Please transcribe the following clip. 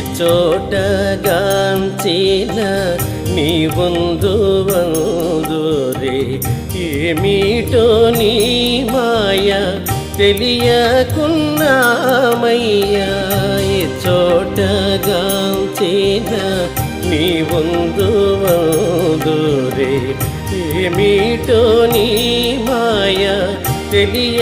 చోటగాంచిన నీ వందు వందురే ఏమిటో నీ మాయ తెలియకున్నామయ్యా. ఈ చోటగాంచిన నీ వందు వందురే ఏమిటో నీ మాయ తెలియ